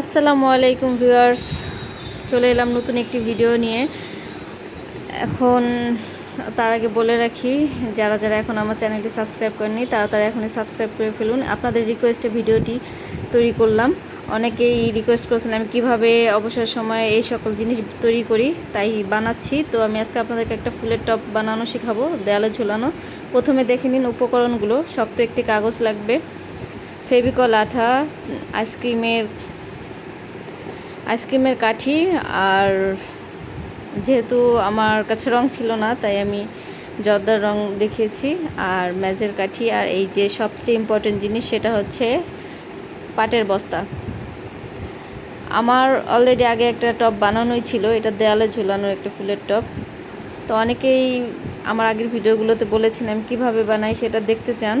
আসসালামু আলাইকুম ভিউয়ার্স। চলে এলাম নতুন একটি ভিডিও নিয়ে। এখন তার আগে বলে রাখি, যারা যারা এখন আমার চ্যানেলটি সাবস্ক্রাইব করেননি, তারা তারা এখনই সাবস্ক্রাইব করে ফেলুন। আপনাদের রিকোয়েস্টে ভিডিওটি তৈরি করলাম। অনেকেই রিকোয়েস্ট করেছেন আমি কীভাবে অবসর সময়ে এই সকল জিনিস তৈরি করি, তাই বানাচ্ছি। তো আমি আজকে আপনাদেরকে একটা ফুলের টপ বানানো শেখাবো, দেয়ালে ঝুলানো। প্রথমে দেখে নিন উপকরণগুলো, শক্ত একটি কাগজ লাগবে। ফেভিকল আঠা, আইসক্রিমের আইসক্রিমের কাঠি আর যেহেতু আমার কাছে রং ছিল না, তাই আমি জর্দার রং দেখিয়েছি আর ম্যাজের কাঠি। আর এই যে সবচেয়ে ইম্পর্টেন্ট জিনিস সেটা হচ্ছে পাটের বস্তা। আমার অলরেডি আগে একটা টপ বানানোই ছিল, এটা দেয়ালে ঝুলানো একটা ফুলের টপ। তো অনেকেই আমার আগের ভিডিওগুলোতে বলেছিলাম কীভাবে বানাই সেটা দেখতে চান।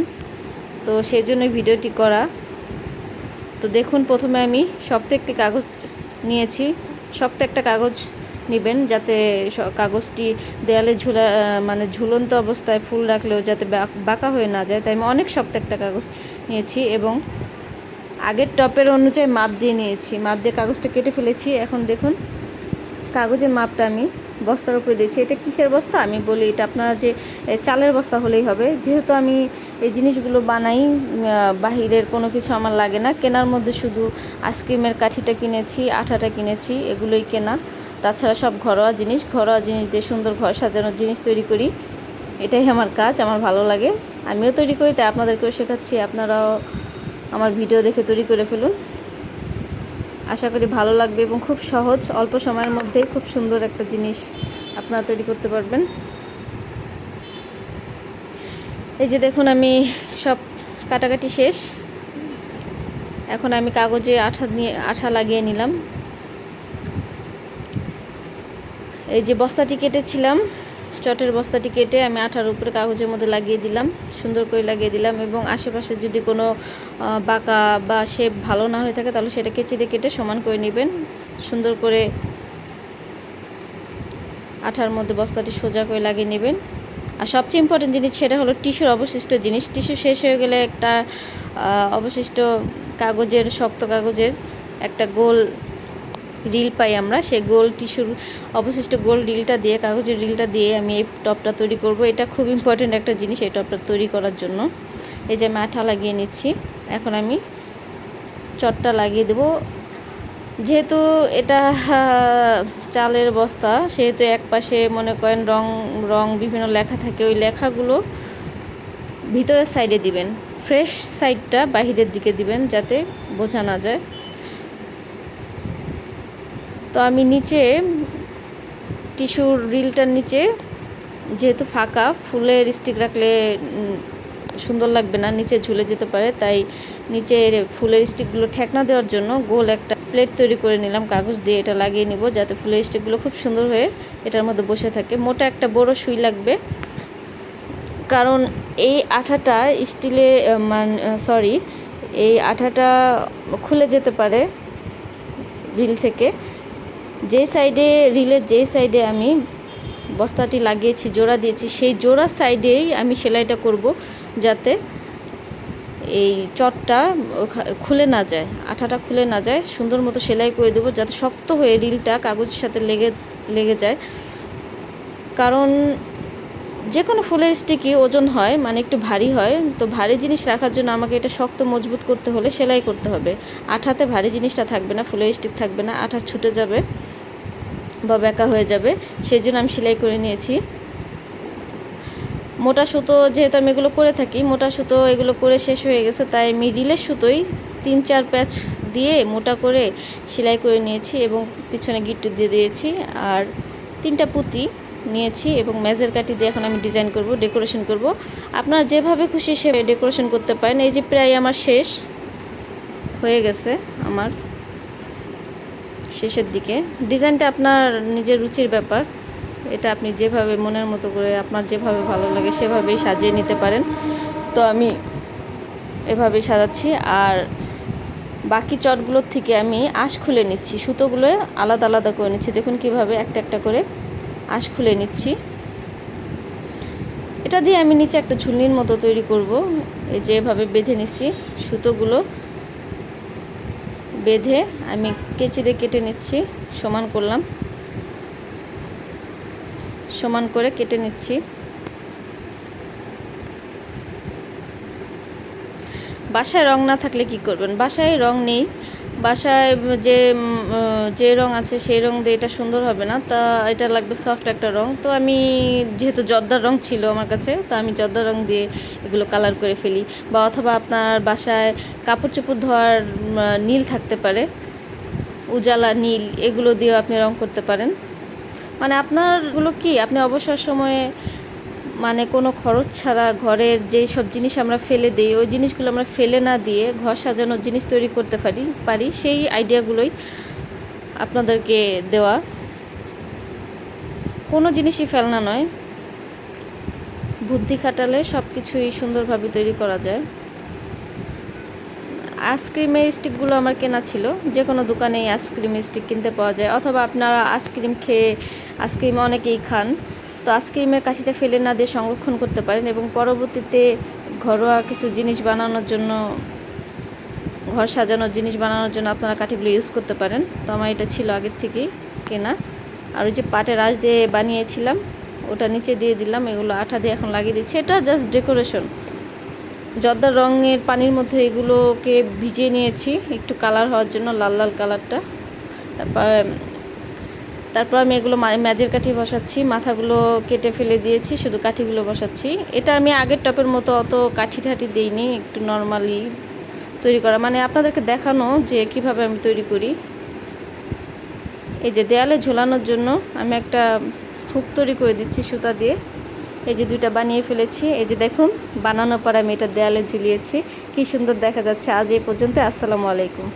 তো সেই জন্যই ভিডিওটি করা। তো দেখুন প্রথমে আমি শক্ত একটি কাগজ নিয়েছি। শক্ত একটা কাগজ নেবেন যাতে কাগজটি দেয়ালে ঝুলা মানে ঝুলন্ত অবস্থায় ফুল রাখলেও যাতে বাঁকা হয়ে না যায়। তাই আমি অনেক শক্ত একটা কাগজ নিয়েছি এবং আগের টপের অনুযায়ী মাপ দিয়ে নিয়েছি। মাপ দিয়ে কাগজটা কেটে ফেলেছি। এখন দেখুন, কাগজের মাপটা আমি বস্তার উপরে দিয়েছি। এটা কিসের বস্তা? আমি বলি এটা আপনারা যে চালের বস্তা হলেই হবে। যেহেতু আমি এই জিনিসগুলো বানাই বাহিরের কোনো কিছু আমার লাগে না। কেনার মধ্যে শুধু আইসক্রিমের কাঠিটা কিনেছি, আঠাটা কিনেছি, এগুলোই কেনা। তাছাড়া সব ঘরোয়া জিনিস। ঘরোয়া জিনিস দিয়ে সুন্দর ঘর সাজানোর জিনিস তৈরি করি। এটাই আমার কাজ, আমার ভালো লাগে। আমিও তৈরি করি, তাই আপনাদেরকেও শেখাচ্ছি। আপনারাও আমার ভিডিও দেখে তৈরি করে ফেলুন। আশা করি ভালো লাগবে এবং খুব সহজ, অল্প সময়ের মধ্যে খুব সুন্দর একটা জিনিস আপনারা তৈরি করতে পারবেন। এই যে দেখুন, আমি সব কাটাকাটি শেষ। এখন আমি কাগজে আঠা নিয়ে, আঠা লাগিয়ে নিলাম। এই যে বস্তাটি কেটেছিলাম চটের বস্তাটি কেটে আমি আঠার উপরে কাগজের মধ্যে লাগিয়ে দিলাম, সুন্দর করে লাগিয়ে দিলাম এবং আশেপাশে যদি কোনো বাঁকা বা শেপ ভালো না হয়ে থাকে তাহলে সেটা কেচি দিয়ে কেটে সমান করে নেবেন। সুন্দর করে আঠার মধ্যে বস্তাটি সোজা করে লাগিয়ে নেবেন। আর সবচেয়ে ইম্পর্টেন্ট জিনিস সেটা হলো টিস্যুর অবশিষ্ট জিনিস। টিস্যু শেষ হয়ে গেলে একটা অবশিষ্ট কাগজের, শক্ত কাগজের একটা গোল রিল পাই আমরা, সে গোল টিস্যুর অবশিষ্ট গোল রিলটা দিয়ে, কাগজের রিলটা দিয়ে আমি এই টপটা তৈরি করব। এটা খুব ইম্পর্টেন্ট একটা জিনিস এই টপটা তৈরি করার জন্য। এই যে আমি আঠা লাগিয়ে নিচ্ছি। এখন আমি চটটা লাগিয়ে দেব। যেহেতু এটা চালের বস্তা, সেহেতু এক পাশে মনে করেন রং রং বিভিন্ন লেখা থাকে, ওই লেখাগুলো ভিতরের সাইডে দিবেন। ফ্রেশ সাইডটা বাহিরের দিকে দিবেন যাতে বোঝা না যায়। তো আমি নিচে টিস্যুর রিলটার নিচে, যেহেতু ফাঁকা, ফুলের স্টিক রাখলে সুন্দর লাগবে না, নিচে ঝুলে যেতে পারে। তাই নিচে ফুলের স্টিকগুলো ঠেকনা দেওয়ার জন্য গোল একটা প্লেট তৈরি করে নিলাম, কাগজ দিয়ে এটা লাগিয়ে নিব, যাতে ফুলের স্টিকগুলো খুব সুন্দর হয়ে এটার মধ্যে বসে থাকে। মোটা একটা বড় সুই লাগবে। কারণ এই আঠাটা স্টিলে, মান, সরি, এই আঠাটা খুলে যেতে পারে রিল থেকে। যে সাইডে রিলের যে সাইডে আমি বস্তাটি লাগিয়েছি, জোড়া দিয়েছি, সেই জোড়ার সাইডেই আমি সেলাইটা করব যাতে এই চটটা খুলে না যায়, আঠাটা খুলে না যায়। সুন্দর মতো সেলাই করে দেবো যাতে শক্ত হয়ে রিলটা কাগজের সাথে লেগে লেগে যায়। কারণ যে কোনো ফুলের স্টিকই ওজন হয় মানে একটু ভারী হয়, তো ভারী জিনিস রাখার জন্য আমাকে এটা শক্ত মজবুত করতে হলে সেলাই করতে হবে। আঠাতে ভারী জিনিসটা থাকবে না, ফুলের স্টিক থাকবে না আঠা ছুটে যাবে বা বেঁকা হয়ে যাবে সেই জন্য আমি সেলাই করে নিয়েছি। মোটা সুতো যেহেতু আমি এগুলো করে থাকি, মোটা সুতো এগুলো করে শেষ হয়ে গেছে, তাই আমি রিলের সুতোই তিন চার প্যাচ দিয়ে মোটা করে সেলাই করে নিয়েছি এবং পিছনে গিট্টু দিয়ে দিয়েছি, আর তিনটা পুঁতি নিয়েছি এবং মেজের কাঠি দিয়ে এখন আমি ডিজাইন করব ডেকোরেশন করব। আপনারা যেভাবে খুশি সে ডেকোরেশন করতে পারেন। এই যে প্রায় আমার শেষ হয়ে গেছে আমার শেষের দিকে। ডিজাইনটা আপনার নিজের রুচির ব্যাপার। এটা আপনি যেভাবে মনের মতো করে, আপনার যেভাবে ভালো লাগে সেভাবেই সাজিয়ে নিতে পারেন। তো আমি এভাবেই সাজাচ্ছি। আর বাকি চটগুলোর থেকে আমি আঁশ খুলে নিচ্ছি। সুতোগুলো আলাদা আলাদা করে নিচ্ছি। দেখুন কীভাবে একটা একটা করে আঁশ খুলে নিচ্ছি। এটা দিয়ে আমি নিচে একটা ঝুলনির মতো তৈরি করব। এই যে এভাবে বেঁধে নিচ্ছি সুতোগুলো বেঁধে আমি কেচি দিয়ে কেটে নিচ্ছি, সমান করলাম। সমান করে কেটে নিচ্ছি। বাসায় রং না থাকলে কি করবেন? বাসায় রং নেই। বাসায় যে যে রং আছে সেই রং দিয়ে এটা সুন্দর হবে না, তা এটা লাগবে সফট একটা রং। তো আমি, যেহেতু জর্দার রং ছিল আমার কাছে, তো আমি জর্দার রং দিয়ে এগুলো কালার করে ফেলি। বা অথবা আপনার বাসায় কাপড় চোপড় ধোয়ার নীল থাকতে পারে, উজালা নীল, এগুলো দিয়েও আপনি রং করতে পারেন। মানে আপনারগুলো কি? আপনি অবসর সময়ে মানে কোনো খরচ ছাড়া ঘরের যেই সব জিনিস আমরা ফেলে দিই, ওই জিনিসগুলো আমরা ফেলে না দিয়ে ঘর সাজানোর জিনিস তৈরি করতে পারি পারি। সেই আইডিয়াগুলোই আপনাদেরকে দেওয়া। কোনো জিনিসই ফেলনা নয়। বুদ্ধি খাটালে সব কিছুই সুন্দরভাবে তৈরি করা যায়। আইসক্রিমের স্টিকগুলো আমার কেনা ছিল। যে কোনো দোকানে আইসক্রিমের স্টিক কিনতে পাওয়া যায়, অথবা আপনারা আইসক্রিম খেয়ে আইসক্রিম অনেকেই খান। তো আইসক্রিমের কাঠিটা ফেলে না দিয়ে সংরক্ষণ করতে পারেন এবং পরবর্তীতে ঘরোয়া কিছু জিনিস বানানোর জন্য, ঘর সাজানোর জিনিস বানানোর জন্য আপনারা কাঠিগুলো ইউজ করতে পারেন। তো আমার এটা ছিল আগের থেকেই কেনা। আর ওই যে পাটের আঁশ দিয়ে বানিয়েছিলাম, ওটা নিচে দিয়ে দিলাম, এগুলো আঠা দিয়ে এখন লাগিয়ে দিচ্ছি। এটা জাস্ট ডেকোরেশন জর্দার রঙের পানির মধ্যে এগুলোকে ভিজিয়ে নিয়েছি, একটু কালার হওয়ার জন্য, লাল লাল কালারটা তারপর তারপর আমি এগুলো ম্যাজের কাঠি বসাচ্ছি, মাথাগুলো কেটে ফেলে দিয়েছি, শুধু কাঠিগুলো বসাচ্ছি। এটা আমি আগের টপের মতো অত কাঠি ঠাঠি দিইনি, একটু নর্মালি তৈরি করা। মানে আপনাদেরকে দেখানো যে কীভাবে আমি তৈরি করি। এই যে দেয়ালে ঝোলানোর জন্য আমি একটা হুক তৈরি করে দিচ্ছি সুতা দিয়ে। এই যে দুইটা বানিয়ে ফেলেছি। এই যে দেখুন, বানানোর পর আমি এটা দেয়ালে ঝুলিয়েছি। কি সুন্দর দেখা যাচ্ছে। আজ এই পর্যন্ত, আসসালামু আলাইকুম।